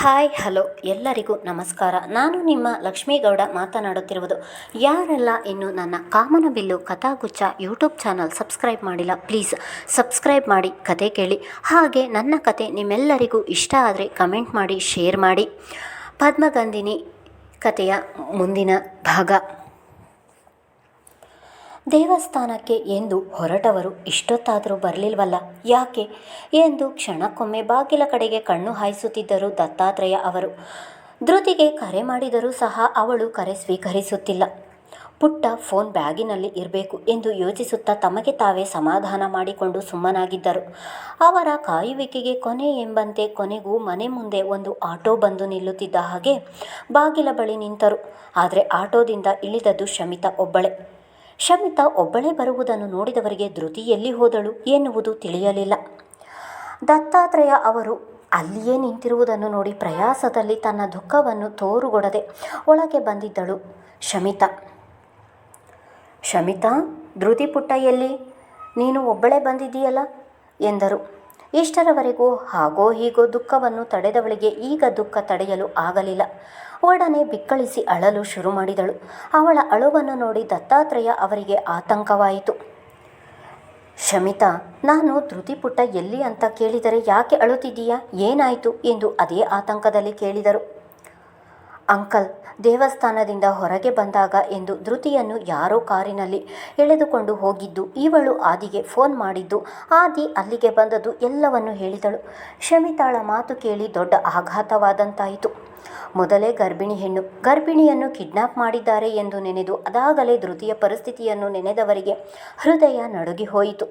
Hi, hello. ಎಲ್ಲರಿಗೂ ನಮಸ್ಕಾರ. ನಾನು ನಿಮ್ಮ ಲಕ್ಷ್ಮೀಗೌಡ ಮಾತನಾಡುತ್ತಿರುವುದು. ಯಾರೆಲ್ಲ ಇನ್ನು ನನ್ನ Kamanabillu Kathagucchha YouTube channel subscribe ಮಾಡಿಲ್ಲ, ಪ್ಲೀಸ್ ಸಬ್ಸ್ಕ್ರೈಬ್ ಮಾಡಿ, ಕತೆ ಕೇಳಿ. ಹಾಗೆ ನನ್ನ ಕತೆ ನಿಮ್ಮೆಲ್ಲರಿಗೂ ಇಷ್ಟ ಆದರೆ ಕಮೆಂಟ್ ಮಾಡಿ, ಶೇರ್ ಮಾಡಿ. ಪದ್ಮಗಂಧಿನಿ ಕಥೆಯ ಮುಂದಿನ ಭಾಗ. ದೇವಸ್ಥಾನಕ್ಕೆ ಎಂದು ಹೊರಟವರು ಇಷ್ಟೊತ್ತಾದರೂ ಬರಲಿಲ್ವಲ್ಲ? ಯಾಕೆ? ಎಂದು ಕ್ಷಣಕ್ಕೊಮ್ಮೆ ಬಾಗಿಲ ಕಡೆಗೆ ಕಣ್ಣು ಹಾಯಿಸುತ್ತಿದ್ದರು ದತ್ತಾತ್ರೇಯ ಅವರು. ಧೃತಿಗೆ ಕರೆ ಮಾಡಿದರೂ ಸಹ ಅವಳು ಕರೆ ಸ್ವೀಕರಿಸುತ್ತಿಲ್ಲ. ಪುಟ್ಟ ಫೋನ್ ಬ್ಯಾಗಿನಲ್ಲಿ ಇರಬೇಕು ಎಂದು ಯೋಚಿಸುತ್ತಾ ತಮಗೆ ತಾವೇ ಸಮಾಧಾನ ಮಾಡಿಕೊಂಡು ಸುಮ್ಮನಾಗಿದ್ದರು. ಅವರ ಕಾಯುವಿಕೆಗೆ ಕೊನೆ ಎಂಬಂತೆ ಕೊನೆಗೂ ಮನೆ ಮುಂದೆ ಒಂದು ಆಟೋ ಬಂದು ನಿಲ್ಲುತ್ತಿದ್ದ ಹಾಗೆ ಬಾಗಿಲ ಬಳಿ ನಿಂತರು. ಆದರೆ ಆಟೋದಿಂದ ಇಳಿದದ್ದು ಶಮಿತಾ ಒಬ್ಬಳೆ. ಶಮಿತಾ ಒಬ್ಬಳೇ ಬರುವುದನ್ನು ನೋಡಿದವರಿಗೆ ಧೃತಿ ಎಲ್ಲಿ ಹೋದಳು ಎನ್ನುವುದು ತಿಳಿಯಲಿಲ್ಲ. ದತ್ತಾತ್ರೇಯ ಅವರು ಅಲ್ಲಿಯೇ ನಿಂತಿರುವುದನ್ನು ನೋಡಿ ಪ್ರಯಾಸದಲ್ಲಿ ತನ್ನ ದುಃಖವನ್ನು ತೋರುಗೊಡದೆ ಒಳಗೆ ಬಂದಿದ್ದಳು ಶಮಿತಾ. ಶಮಿತಾ, ಧೃತಿ ಪುಟ್ಟ ಎಲ್ಲಿ? ನೀನು ಒಬ್ಬಳೇ ಬಂದಿದ್ದೀಯಲ್ಲ? ಎಂದರು. ಇಷ್ಟರವರೆಗೂ ಹಾಗೋ ಹೀಗೋ ದುಃಖವನ್ನು ತಡೆದವಳಿಗೆ ಈಗ ದುಃಖ ತಡೆಯಲು ಆಗಲಿಲ್ಲ. ಒಡನೆ ಬಿಕ್ಕಳಿಸಿ ಅಳಲು ಶುರು ಮಾಡಿದಳು. ಅವಳ ಅಳುವನ್ನು ನೋಡಿ ದತ್ತಾತ್ರೇಯ ಅವರಿಗೆ ಆತಂಕವಾಯಿತು. ಶಮಿತಾ, ನಾನು ಧೃತಿ ಪುಟ್ಟ ಎಲ್ಲಿ ಅಂತ ಕೇಳಿದರೆ ಯಾಕೆ ಅಳುತ್ತಿದ್ದೀಯಾ? ಏನಾಯಿತು? ಎಂದು ಅದೇ ಆತಂಕದಲ್ಲಿ ಕೇಳಿದರು. ಅಂಕಲ್, ದೇವಸ್ಥಾನದಿಂದ ಹೊರಗೆ ಬಂದಾಗ ಎಂದು ಧೃತಿಯನ್ನು ಯಾರೋ ಕಾರಿನಲ್ಲಿ ಎಳೆದುಕೊಂಡು ಹೋಗಿದ್ದು, ಇವಳು ಆದಿಗೆ ಫೋನ್ ಮಾಡಿದ್ದು, ಆದಿ ಅಲ್ಲಿಗೆ ಬಂದದ್ದು ಎಲ್ಲವನ್ನು ಹೇಳಿದಳು. ಶಮಿತಾಳ ಮಾತು ಕೇಳಿ ದೊಡ್ಡ ಆಘಾತವಾದಂತಾಯಿತು. ಮೊದಲೇ ಗರ್ಭಿಣಿ ಹೆಣ್ಣು ಗರ್ಭಿಣಿಯನ್ನು ಕಿಡ್ನಾಪ್ ಮಾಡಿದ್ದಾರೆ ಎಂದು ನೆನೆದು ಅದಾಗಲೇ ಧೃತಿಯ ಪರಿಸ್ಥಿತಿಯನ್ನು ನೆನೆದವರಿಗೆ ಹೃದಯ ನಡುಗಿ ಹೋಯಿತು.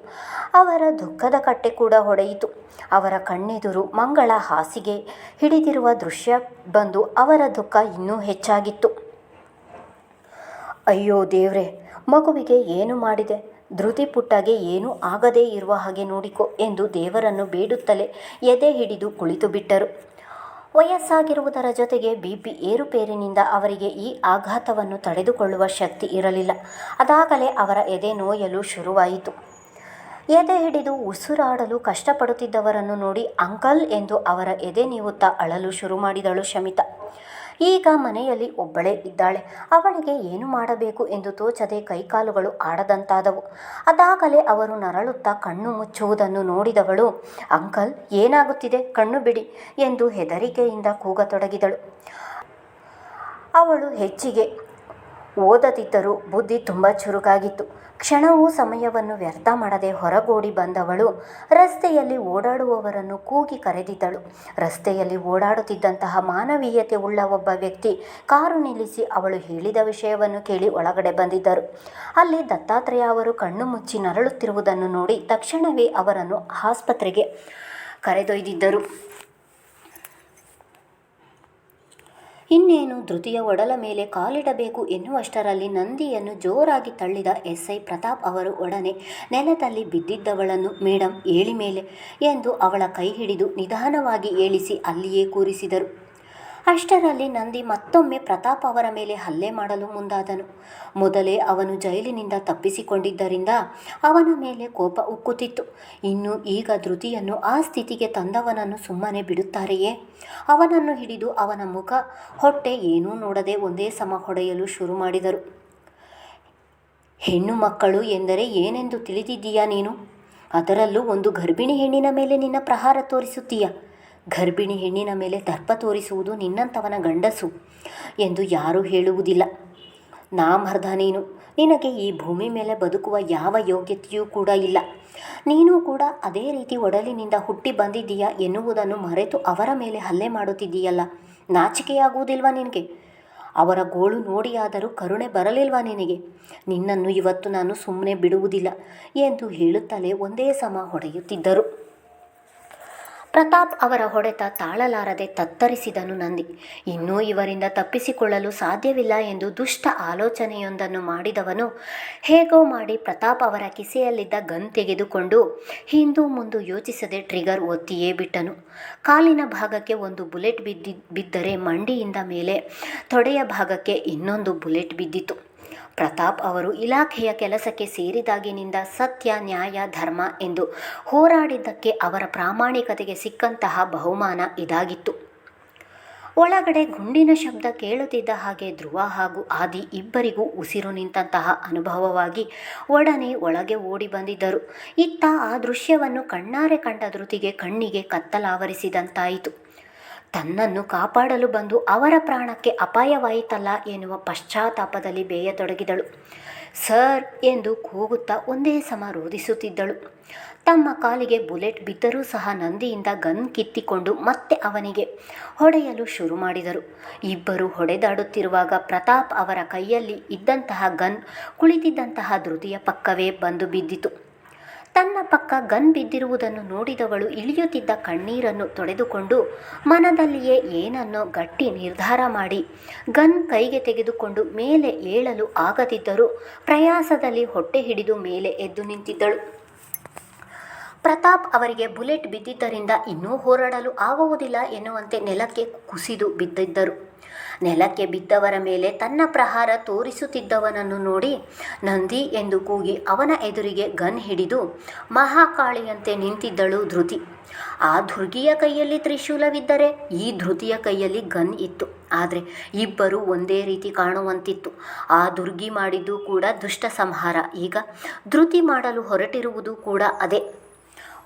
ಅವರ ದುಃಖದ ಕಟ್ಟೆ ಕೂಡ ಹೊಡೆಯಿತು. ಅವರ ಕಣ್ಣೆದುರು ಮಂಗಳ ಹಾಸಿಗೆ ಹಿಡಿದಿರುವ ದೃಶ್ಯ ಬಂದು ಅವರ ದುಃಖ ಇನ್ನೂ ಹೆಚ್ಚಾಗಿತ್ತು. ಅಯ್ಯೋ ದೇವ್ರೆ, ಮಗುವಿಗೆ ಏನು ಮಾಡಿದೆ? ಧೃತಿ ಪುಟ್ಟಗೆ ಏನೂ ಆಗದೇ ಇರುವ ಹಾಗೆ ನೋಡಿಕೊ ಎಂದು ದೇವರನ್ನು ಬೇಡುತ್ತಲೇ ಎದೆ ಹಿಡಿದು ಕುಳಿತು ಬಿಟ್ಟರು ವಯಸ್ಸಾಗಿರುವುದರ ಜೊತೆಗೆ ಬಿ ಪಿ ಏರುಪೇರಿನಿಂದ ಅವರಿಗೆ ಈ ಆಘಾತವನ್ನು ತಡೆದುಕೊಳ್ಳುವ ಶಕ್ತಿ ಇರಲಿಲ್ಲ. ಅದಾಗಲೇ ಅವರ ಎದೆ ನೋಯಲು ಶುರುವಾಯಿತು. ಎದೆ ಹಿಡಿದು ಉಸಿರಾಡಲು ಕಷ್ಟಪಡುತ್ತಿದ್ದವರನ್ನು ನೋಡಿ ಅಂಕಲ್ ಎಂದು ಅವರ ಎದೆ ನೀವುತ್ತಾ ಅಳಲು ಶುರು ಮಾಡಿದಳು ಶಮಿತಾ. ಈಗ ಮನೆಯಲ್ಲಿ ಒಬ್ಬಳೇ ಇದ್ದಾಳೆ. ಅವಳಿಗೆ ಏನು ಮಾಡಬೇಕು ಎಂದು ತೋಚದೆ ಕೈಕಾಲುಗಳು ಆಡದಂತಾದವು. ಅದಾಗಲೇ ಅವರು ನರಳುತ್ತಾ ಕಣ್ಣು ಮುಚ್ಚುವುದನ್ನು ನೋಡಿದವಳು, ಅಂಕಲ್, ಏನಾಗುತ್ತಿದೆ? ಕಣ್ಣು ಬಿಡಿ ಎಂದು ಹೆದರಿಕೆಯಿಂದ ಕೂಗತೊಡಗಿದಳು. ಅವಳು ಹೆಚ್ಚಿಗೆ ಓದದಿದ್ದರೂ ಬುದ್ಧಿ ತುಂಬ ಚುರುಕಾಗಿತ್ತು. ಕ್ಷಣವೂ ಸಮಯವನ್ನು ವ್ಯರ್ಥ ಮಾಡದೆ ಹೊರಗೋಡಿ ಬಂದವಳು. ರಸ್ತೆಯಲ್ಲಿ ಓಡಾಡುವವರನ್ನು ಕೂಗಿ ಕರೆದಿದ್ದಳು. ರಸ್ತೆಯಲ್ಲಿ ಓಡಾಡುತ್ತಿದ್ದಂತಹ ಮಾನವೀಯತೆ ಉಳ್ಳ ಒಬ್ಬ ವ್ಯಕ್ತಿ ಕಾರು ನಿಲ್ಲಿಸಿ ಅವಳು ಹೇಳಿದ ವಿಷಯವನ್ನು ಕೇಳಿ ಒಳಗಡೆ ಬಂದಿದ್ದರು. ಅಲ್ಲಿ ದತ್ತಾತ್ರೇಯ ಅವರು ಕಣ್ಣು ಮುಚ್ಚಿ ನರಳುತ್ತಿರುವುದನ್ನು ನೋಡಿ ತಕ್ಷಣವೇ ಅವರನ್ನು ಆಸ್ಪತ್ರೆಗೆ ಕರೆದೊಯ್ದಿದ್ದರು. ಇನ್ನೇನು? ಧೃತಿಯ ಒಡಲ ಮೇಲೆ ಕಾಲಿಡಬೇಕು ಎನ್ನುವಷ್ಟರಲ್ಲಿ ನಂದಿಯನ್ನು ಜೋರಾಗಿ ತಳ್ಳಿದ ಎಸ್ಐ ಪ್ರತಾಪ್ ಅವರು ಒಡನೆ, ನೆಲದಲ್ಲಿ ಬಿದ್ದಿದ್ದವಳನ್ನು, ಮೇಡಂ, ಏಳಿ ಮೇಲೆ ಎಂದು ಅವಳ ಕೈ ಹಿಡಿದು ನಿಧಾನವಾಗಿ ಏಳಿಸಿ ಅಲ್ಲಿಯೇ ಕೂರಿಸಿದರು. ಅಷ್ಟರಲ್ಲಿ ನಂದಿ ಮತ್ತೊಮ್ಮೆ ಪ್ರತಾಪ್ ಅವರ ಮೇಲೆ ಹಲ್ಲೆ ಮಾಡಲು ಮುಂದಾದನು. ಮೊದಲೇ ಅವನು ಜೈಲಿನಿಂದ ತಪ್ಪಿಸಿಕೊಂಡಿದ್ದರಿಂದ ಅವನ ಮೇಲೆ ಕೋಪ ಉಕ್ಕುತ್ತಿತ್ತು. ಇನ್ನು ಈಗ ಧೃತಿಯನ್ನು ಆ ಸ್ಥಿತಿಗೆ ತಂದವನನ್ನು ಸುಮ್ಮನೆ ಬಿಡುತ್ತಾರೆಯೇ? ಅವನನ್ನು ಹಿಡಿದು ಅವನ ಮುಖ, ಹೊಟ್ಟೆ ಏನೂ ನೋಡದೆ ಒಂದೇ ಸಮ ಹೊಡೆಯಲು ಶುರು ಮಾಡಿದರು. ಹೆಣ್ಣು ಮಕ್ಕಳು ಎಂದರೆ ಏನೆಂದು ತಿಳಿದಿದ್ದೀಯಾ ನೀನು? ಅದರಲ್ಲೂ ಒಂದು ಗರ್ಭಿಣಿ ಹೆಣ್ಣಿನ ಮೇಲೆ ನಿನ್ನ ಪ್ರಹಾರ ತೋರಿಸುತ್ತೀಯಾ? ಗರ್ಭಿಣಿ ಹೆಣ್ಣಿನ ಮೇಲೆ ದರ್ಪ ತೋರಿಸುವುದು ನಿನ್ನಂಥವನ ಗಂಡಸು ಎಂದು ಯಾರೂ ಹೇಳುವುದಿಲ್ಲ. ನಾಮರ್ಧ ನೀನು. ನಿನಗೆ ಈ ಭೂಮಿ ಮೇಲೆ ಬದುಕುವ ಯಾವ ಯೋಗ್ಯತೆಯೂ ಕೂಡ ಇಲ್ಲ. ನೀನು ಕೂಡ ಅದೇ ರೀತಿ ಒಡಲಿನಿಂದ ಹುಟ್ಟಿ ಬಂದಿದ್ದೀಯಾ ಎನ್ನುವುದನ್ನು ಮರೆತು ಅವರ ಮೇಲೆ ಹಲ್ಲೆ ಮಾಡುತ್ತಿದ್ದೀಯಲ್ಲ. ನಾಚಿಕೆಯಾಗುವುದಿಲ್ವಾ ನಿನಗೆ? ಅವರ ಗೋಳು ನೋಡಿಯಾದರೂ ಕರುಣೆ ಬರಲಿಲ್ವಾ ನಿನಗೆ? ನಿನ್ನನ್ನು ಇವತ್ತು ನಾನು ಸುಮ್ಮನೆ ಬಿಡುವುದಿಲ್ಲ ಎಂದು ಹೇಳುತ್ತಲೇ ಒಂದೇ ಸಮ ಹೊಡೆಯುತ್ತಿದ್ದರು. ಪ್ರತಾಪ್ ಅವರ ಹೊಡೆತ ತಾಳಲಾರದೆ ತತ್ತರಿಸಿದನು ನಂದಿ. ಇನ್ನೂ ಇವರಿಂದ ತಪ್ಪಿಸಿಕೊಳ್ಳಲು ಸಾಧ್ಯವಿಲ್ಲ ಎಂದು ದುಷ್ಟ ಆಲೋಚನೆಯೊಂದನ್ನು ಮಾಡಿದವನು ಹೇಗೋ ಮಾಡಿ ಪ್ರತಾಪ್ ಅವರ ಕಿಸೆಯಲ್ಲಿದ್ದ ಗನ್ ತೆಗೆದುಕೊಂಡು ಹಿಂದೂ ಮುಂದೆ ಯೋಚಿಸದೆ ಟ್ರಿಗರ್ ಒತ್ತಿಯೇ ಬಿಟ್ಟನು. ಕಾಲಿನ ಭಾಗಕ್ಕೆ ಒಂದು ಬುಲೆಟ್ ಬಿದ್ದಿ, ಬಿದ್ದರೆ ಮಂಡಿಯಿಂದ ಮೇಲೆ ತೊಡೆಯ ಭಾಗಕ್ಕೆ ಇನ್ನೊಂದು ಬುಲೆಟ್ ಬಿದ್ದಿತು. ಪ್ರತಾಪ್ ಅವರು ಇಲಾಖೆಯ ಕೆಲಸಕ್ಕೆ ಸೇರಿದಾಗಿನಿಂದ ಸತ್ಯ, ನ್ಯಾಯ, ಧರ್ಮ ಎಂದು ಹೋರಾಡಿದ್ದಕ್ಕೆ ಅವರ ಪ್ರಾಮಾಣಿಕತೆಗೆ ಸಿಕ್ಕಂತಹ ಬಹುಮಾನ ಇದಾಗಿತ್ತು. ಒಳಗಡೆ ಗುಂಡಿನ ಶಬ್ದ ಕೇಳುತ್ತಿದ್ದ ಹಾಗೆ ಧ್ರುವ ಹಾಗೂ ಆದಿ ಇಬ್ಬರಿಗೂ ಉಸಿರು ನಿಂತಹ ಅನುಭವವಾಗಿ ಒಡನೆ ಒಳಗೆ ಓಡಿ ಬಂದಿದ್ದರು. ಇತ್ತ ಆ ದೃಶ್ಯವನ್ನು ಕಣ್ಣಾರೆ ಕಂಡ ಧೃತಿಗೆ ಕಣ್ಣಿಗೆ ಕತ್ತಲಾವರಿಸಿದಂತಾಯಿತು. ತನ್ನನ್ನು ಕಾಪಾಡಲು ಬಂದು ಅವರ ಪ್ರಾಣಕ್ಕೆ ಅಪಾಯವಾಯಿತಲ್ಲ ಎನ್ನುವ ಪಶ್ಚಾತ್ತಾಪದಲ್ಲಿ ಬೇಯತೊಡಗಿದಳು. ಸರ್ ಎಂದು ಕೂಗುತ್ತಾ ಒಂದೇ ಸಮ ರೋಧಿಸುತ್ತಿದ್ದಳು. ತಮ್ಮ ಕಾಲಿಗೆ ಬುಲೆಟ್ ಬಿದ್ದರೂ ಸಹ ನಂದಿಯಿಂದ ಗನ್ ಕಿತ್ತಿಕೊಂಡು ಮತ್ತೆ ಅವನಿಗೆ ಹೊಡೆಯಲು ಶುರು ಮಾಡಿದರು. ಇಬ್ಬರು ಹೊಡೆದಾಡುತ್ತಿರುವಾಗ ಪ್ರತಾಪ್ ಅವರ ಕೈಯಲ್ಲಿ ಇದ್ದಂತಹ ಗನ್, ಕುಳಿತಿದ್ದಂತಹ ಧೃತಿಯ ಪಕ್ಕವೇ ಬಂದು ಬಿದ್ದಿತು. ತನ್ನ ಪಕ್ಕ ಗನ್ ಬಿದ್ದಿರುವುದನ್ನು ನೋಡಿದವಳು ಇಳಿಯುತ್ತಿದ್ದ ಕಣ್ಣೀರನ್ನು ತೊಡೆದುಕೊಂಡು ಮನದಲ್ಲಿಯೇ ಏನನ್ನೋ ಗಟ್ಟಿ ನಿರ್ಧಾರ ಮಾಡಿ ಗನ್ ಕೈಗೆ ತೆಗೆದುಕೊಂಡು ಮೇಲೆ ಏಳಲು ಆಗದಿದ್ದರೂ ಪ್ರಯಾಸದಲ್ಲಿ ಹೊಟ್ಟೆ ಹಿಡಿದು ಮೇಲೆ ಎದ್ದು ನಿಂತಿದ್ದಳು. ಪ್ರತಾಪ್ ಅವರಿಗೆ ಬುಲೆಟ್ ಬಿದ್ದಿದ್ದರಿಂದ ಇನ್ನೂ ಹೋರಾಡಲು ಆಗುವುದಿಲ್ಲ ಎನ್ನುವಂತೆ ನೆಲಕ್ಕೆ ಕುಸಿದು ಬಿದ್ದಿದ್ದರು. ನೆಲಕ್ಕೆ ಬಿದ್ದವರ ಮೇಲೆ ತನ್ನ ಪ್ರಹಾರ ತೋರಿಸುತ್ತಿದ್ದವನನ್ನು ನೋಡಿ ನಂದಿ ಎಂದು ಕೂಗಿ ಅವನ ಎದುರಿಗೆ ಗನ್ ಹಿಡಿದು ಮಹಾಕಾಳಿಯಂತೆ ನಿಂತಿದ್ದಳು ಧೃತಿ. ಆ ಧೃಗಿಯ ಕೈಯಲ್ಲಿ ತ್ರಿಶೂಲವಿದ್ದರೆ ಈ ಧೃತಿಯ ಕೈಯಲ್ಲಿ ಗನ್ ಇತ್ತು. ಆದರೆ ಇಬ್ಬರು ಒಂದೇ ರೀತಿ ಕಾಣುವಂತಿತ್ತು. ಆ ದುರ್ಗಿ ಮಾಡಿದ್ದು ಕೂಡ ದುಷ್ಟ ಸಂಹಾರ ಈಗ ಧೃತಿ ಮಾಡಲು ಹೊರಟಿರುವುದು ಕೂಡ ಅದೇ.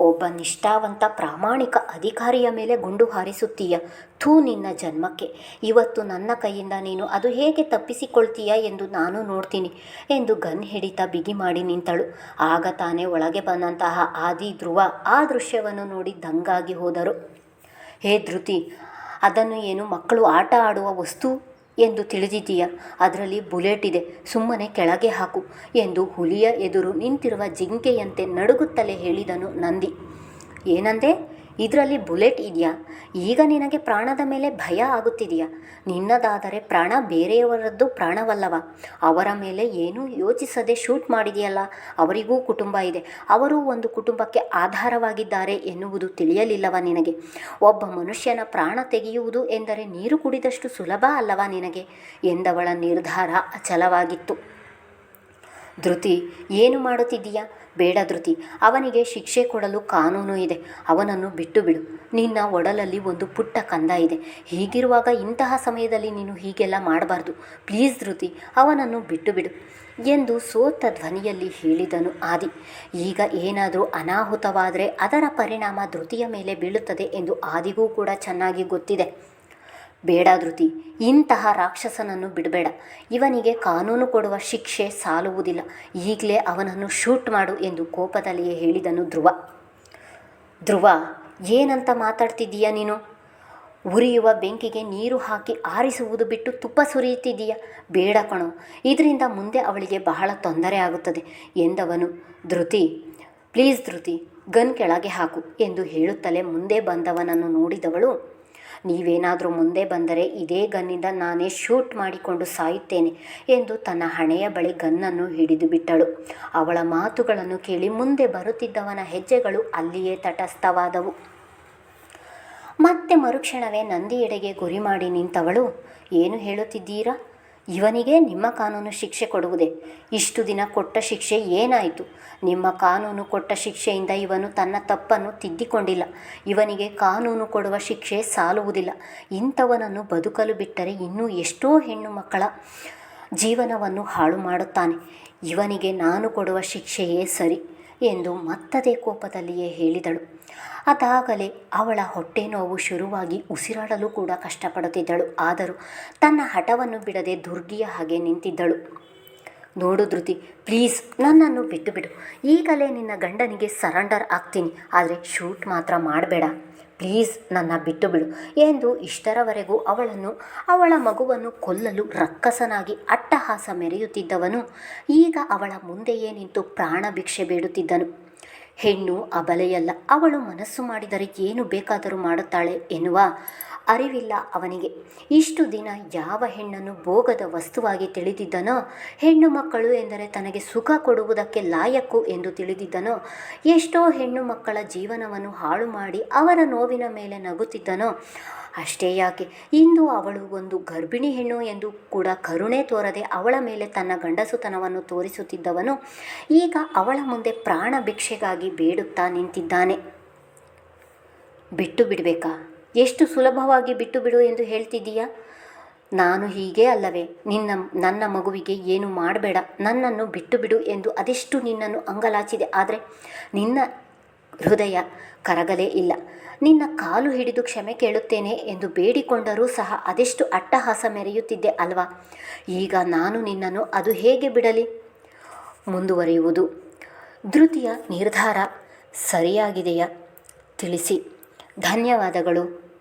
ಒಬ್ಬ ನಿಷ್ಠಾವಂತ ಪ್ರಾಮಾಣಿಕ ಅಧಿಕಾರಿಯ ಮೇಲೆ ಗುಂಡು ಹಾರಿಸುತ್ತೀಯ? ಥೂ, ನಿನ್ನ ಜನ್ಮಕ್ಕೆ. ಇವತ್ತು ನನ್ನ ಕೈಯಿಂದ ನೀನು ಅದು ಹೇಗೆ ತಪ್ಪಿಸಿಕೊಳ್ತೀಯ ಎಂದು ನಾನು ನೋಡ್ತೀನಿ ಎಂದು ಗನ್ ಹಿಡಿತ ಬಿಗಿ ಮಾಡಿ ನಿಂತಳು. ಆಗ ತಾನೇ ಒಳಗೆ ಬಂದಂತಹ ಆದಿ ಧ್ರುವ ಆ ದೃಶ್ಯವನ್ನು ನೋಡಿ ದಂಗಾಗಿ ಹೋದರು. ಹೇ ಧೃತಿ, ಅದನ್ನು ಏನು ಮಕ್ಕಳು ಆಟ ಆಡುವ ವಸ್ತು? ಎಂದು ತಿಳಿದಿದ್ದೀಯ. ಅದರಲ್ಲಿ ಬುಲೆಟ್ ಇದೆ. ಸುಮ್ಮನೆ ಕೆಳಗೆ ಹಾಕು ಎಂದು ಹುಲಿಯ ಎದುರು ನಿಂತಿರುವ ಜಿಂಕೆಯಂತೆ ನಡುಗುತ್ತಲೇ ಹೇಳಿದನು ನಂದಿ. ಏನಂದೆ? ಇದರಲ್ಲಿ ಬುಲೆಟ್ ಇದೆಯಾ? ಈಗ ನಿನಗೆ ಪ್ರಾಣದ ಮೇಲೆ ಭಯ ಆಗುತ್ತಿದೆಯಾ? ನಿನ್ನದಾದರೆ ಪ್ರಾಣ ಬೇರೆಯವರದ್ದು ಪ್ರಾಣವಲ್ಲವ? ಅವರ ಮೇಲೆ ಏನೂ ಯೋಚಿಸದೆ ಶೂಟ್ ಮಾಡಿದೆಯಲ್ಲ? ಅವರಿಗೂ ಕುಟುಂಬ ಇದೆ. ಅವರು ಒಂದು ಕುಟುಂಬಕ್ಕೆ ಆಧಾರವಾಗಿದ್ದಾರೆ ಎನ್ನುವುದು ತಿಳಿಯಲಿಲ್ಲವ ನಿನಗೆ? ಒಬ್ಬ ಮನುಷ್ಯನ ಪ್ರಾಣ ತೆಗೆಯುವುದು ಎಂದರೆ ನೀರು ಕುಡಿದಷ್ಟು ಸುಲಭ ಅಲ್ಲವ ನಿನಗೆ? ಎಂದವಳ ನಿರ್ಧಾರ ಅಚಲವಾಗಿತ್ತು. ಧೃತಿ, ಏನು ಮಾಡುತ್ತಿದ್ದೀಯಾ? ಬೇಡ ಧೃತಿ, ಅವನಿಗೆ ಶಿಕ್ಷೆ ಕೊಡಲು ಕಾನೂನು ಇದೆ. ಅವನನ್ನು ಬಿಟ್ಟು ಬಿಡು ನಿನ್ನ ಒಡಲಲ್ಲಿ ಒಂದು ಪುಟ್ಟ ಕಂದ ಇದೆ. ಹೀಗಿರುವಾಗ ಇಂತಹ ಸಮಯದಲ್ಲಿ ನೀನು ಹೀಗೆಲ್ಲ ಮಾಡಬಾರ್ದು. ಪ್ಲೀಸ್ ಧೃತಿ, ಅವನನ್ನು ಬಿಟ್ಟು ಬಿಡು ಎಂದು ಸೋತ ಧ್ವನಿಯಲ್ಲಿ ಹೇಳಿದನು ಆದಿ. ಈಗ ಏನಾದರೂ ಅನಾಹುತವಾದರೆ ಅದರ ಪರಿಣಾಮ ಧೃತಿಯ ಮೇಲೆ ಬೀಳುತ್ತದೆ ಎಂದು ಆದಿಗೂ ಕೂಡ ಚೆನ್ನಾಗಿ ಗೊತ್ತಿದೆ. ಬೇಡ ಧೃತಿ ಇಂತಹ ರಾಕ್ಷಸನನ್ನು ಬಿಡಬೇಡ. ಇವನಿಗೆ ಕಾನೂನು ಕೊಡುವ ಶಿಕ್ಷೆ ಸಾಲುವುದಿಲ್ಲ. ಈಗಲೇ ಅವನನ್ನು ಶೂಟ್ ಮಾಡು ಎಂದು ಕೋಪದಲ್ಲಿಯೇ ಹೇಳಿದನು ಧ್ರುವ. ಧ್ರುವ, ಏನಂತ ಮಾತಾಡ್ತಿದ್ದೀಯ ನೀನು? ಉರಿಯುವ ಬೆಂಕಿಗೆ ನೀರು ಹಾಕಿ ಆರಿಸುವುದು ಬಿಟ್ಟು ತುಪ್ಪ ಸುರಿಯುತ್ತಿದ್ದೀಯ? ಬೇಡ ಕಣೋ, ಇದರಿಂದ ಮುಂದೆ ಅವಳಿಗೆ ಬಹಳ ತೊಂದರೆ ಆಗುತ್ತದೆ ಎಂದವನು. ಧೃತಿ, ಪ್ಲೀಸ್ ಧೃತಿ, ಗನ್ ಕೆಳಗೆ ಹಾಕು ಎಂದು ಹೇಳುತ್ತಲೇ ಮುಂದೆ ಬಂದವನನ್ನು ನೋಡಿದವಳು ನೀವೇನಾದರೂ ಮುಂದೆ ಬಂದರೆ ಇದೇ ಗನ್ನಿಂದ ನಾನೇ ಶೂಟ್ ಮಾಡಿಕೊಂಡು ಸಾಯುತ್ತೇನೆ ಎಂದು ತನ್ನ ಹಣೆಯ ಬಳಿ ಗನ್ನನ್ನು ಹಿಡಿದು ಬಿಟ್ಟಳು. ಅವಳ ಮಾತುಗಳನ್ನು ಕೇಳಿ ಮುಂದೆ ಬರುತ್ತಿದ್ದವನ ಹೆಜ್ಜೆಗಳು ಅಲ್ಲಿಯೇ ತಟಸ್ಥವಾದವು. ಮತ್ತೆ ಮರುಕ್ಷಣವೇ ನಂದಿಯೆಡೆಗೆ ಗುರಿ ಮಾಡಿ ನಿಂತವಳು. ಏನು ಹೇಳುತ್ತಿದ್ದೀರಾ? ಇವನಿಗೆ ನಿಮ್ಮ ಕಾನೂನು ಶಿಕ್ಷೆ ಕೊಡುವುದೇ. ಇಷ್ಟು ದಿನ ಕೊಟ್ಟ ಶಿಕ್ಷೆ ಏನಾಯಿತು? ನಿಮ್ಮ ಕಾನೂನು ಕೊಟ್ಟ ಶಿಕ್ಷೆಯಿಂದ ಇವನು ತನ್ನ ತಪ್ಪನ್ನು ತಿದ್ದಿಕೊಂಡಿಲ್ಲ. ಇವನಿಗೆ ಕಾನೂನು ಕೊಡುವ ಶಿಕ್ಷೆ ಸಾಲುವುದಿಲ್ಲ. ಇಂಥವನನ್ನು ಬದುಕಲು ಬಿಟ್ಟರೆ ಇನ್ನೂ ಎಷ್ಟೋ ಹೆಣ್ಣು ಮಕ್ಕಳ ಜೀವನವನ್ನು ಹಾಳು ಮಾಡುತ್ತಾನೆ. ಇವನಿಗೆ ನಾನು ಕೊಡುವ ಶಿಕ್ಷೆಯೇ ಸರಿ. ಎಂದು ಮತ್ತದೇ ಕೋಪದಲ್ಲಿಯೇ ಹೇಳಿದಳು. ಅದಾಗಲೇ ಅವಳ ಹೊಟ್ಟೆ ನೋವು ಶುರುವಾಗಿ ಉಸಿರಾಡಲು ಕೂಡ ಕಷ್ಟಪಡುತ್ತಿದ್ದಳು. ಆದರೂ ತನ್ನ ಹಠವನ್ನು ಬಿಡದೆ ದುರ್ಗಿಯ ಹಾಗೆ ನಿಂತಿದ್ದಳು. ನೋಡು ಧೃತಿ, ಪ್ಲೀಸ್ ನನ್ನನ್ನು ಬಿಟ್ಟು ಬಿಡು ಈಗಲೇ ನಿನ್ನ ಗಂಡನಿಗೆ ಸರೆಂಡರ್ ಆಗ್ತೀನಿ. ಆದರೆ ಶೂಟ್ ಮಾತ್ರ ಮಾಡಬೇಡ. ಪ್ಲೀಸ್ ನನ್ನ ಬಿಟ್ಟು ಬಿಡು ಎಂದು ಇಷ್ಟರವರೆಗೂ ಅವಳನ್ನು, ಅವಳ ಮಗುವನ್ನು ಕೊಲ್ಲಲು ರಕ್ಕಸನಾಗಿ ಅಟ್ಟಹಾಸ ಮೆರೆಯುತ್ತಿದ್ದವನು. ಈಗ ಅವಳ ಮುಂದೆಯೇ ನಿಂತು ಪ್ರಾಣ ಭಿಕ್ಷೆ ಬೇಡುತ್ತಿದ್ದನು. ಹೆಣ್ಣು ಅಬಲೆಯಲ್ಲ, ಅವಳು ಮನಸ್ಸು ಮಾಡಿದರೆ ಏನು ಬೇಕಾದರೂ ಮಾಡುತ್ತಾಳೆ ಎನ್ನುವ ಅರಿವಿಲ್ಲ ಅವನಿಗೆ. ಇಷ್ಟು ದಿನ ಯಾವ ಹೆಣ್ಣನ್ನು ಭೋಗದ ವಸ್ತುವಾಗಿ ತಿಳಿದಿದ್ದನೋ, ಹೆಣ್ಣು ಮಕ್ಕಳು ಎಂದರೆ ತನಗೆ ಸುಖ ಕೊಡುವುದಕ್ಕೆ ಲಾಯಕ್ಕು ಎಂದು ತಿಳಿದಿದ್ದನೋ, ಎಷ್ಟೋ ಹೆಣ್ಣು ಮಕ್ಕಳ ಜೀವನವನ್ನು ಹಾಳು ಮಾಡಿ ಅವರ ನೋವಿನ ಮೇಲೆ ನಗುತ್ತಿದ್ದನೋ ಅಷ್ಟೇ ಯಾಕೆ? ಇಂದು ಅವಳು ಒಂದು ಗರ್ಭಿಣಿ ಹೆಣ್ಣು ಎಂದು ಕೂಡ ಕರುಣೆ ತೋರದೆ ಅವಳ ಮೇಲೆ ತನ್ನ ಗಂಡಸುತನವನ್ನು ತೋರಿಸುತ್ತಿದ್ದವನು, ಈಗ ಅವಳ ಮುಂದೆ ಪ್ರಾಣ ಭಿಕ್ಷೆಗಾಗಿ ಬೇಡುತ್ತಾ ನಿಂತಿದ್ದಾನೆ. ಬಿಟ್ಟು ಬಿಡಬೇಕಾ? ಎಷ್ಟು ಸುಲಭವಾಗಿ ಬಿಟ್ಟು ಬಿಡು ಎಂದು ಹೇಳ್ತಿದ್ದೀಯಾ? ನಾನು ಹೀಗೆ ಅಲ್ಲವೇ, ನಿನ್ನ, ನನ್ನ ಮಗುವಿಗೆ ಏನು ಮಾಡಬೇಡ? ನನ್ನನ್ನು ಬಿಟ್ಟು ಬಿಡು ಎಂದು ಅದೆಷ್ಟು ನಿನ್ನನ್ನು ಅಂಗಲಾಚಿದೆ. ಆದರೆ ನಿನ್ನ ಹೃದಯ ಕರಗಲೇ ಇಲ್ಲ. ನಿನ್ನ ಕಾಲು ಹಿಡಿದು ಕ್ಷಮೆ ಕೇಳುತ್ತೇನೆ ಎಂದು ಬೇಡಿಕೊಂಡರೂ ಸಹ ಅದೆಷ್ಟು ಅಟ್ಟಹಾಸ ಮೆರೆಯುತ್ತಿದ್ದೆ ಅಲ್ವಾ? ಈಗ ನಾನು ನಿನ್ನನ್ನು ಅದು ಹೇಗೆ ಬಿಡಲಿ? ಮುಂದುವರಿಯುವುದು. ಧೃತಿಯ ನಿರ್ಧಾರ ಸರಿಯಾಗಿದೆಯಾ? ತಿಳಿಸಿ. ಧನ್ಯವಾದಗಳು.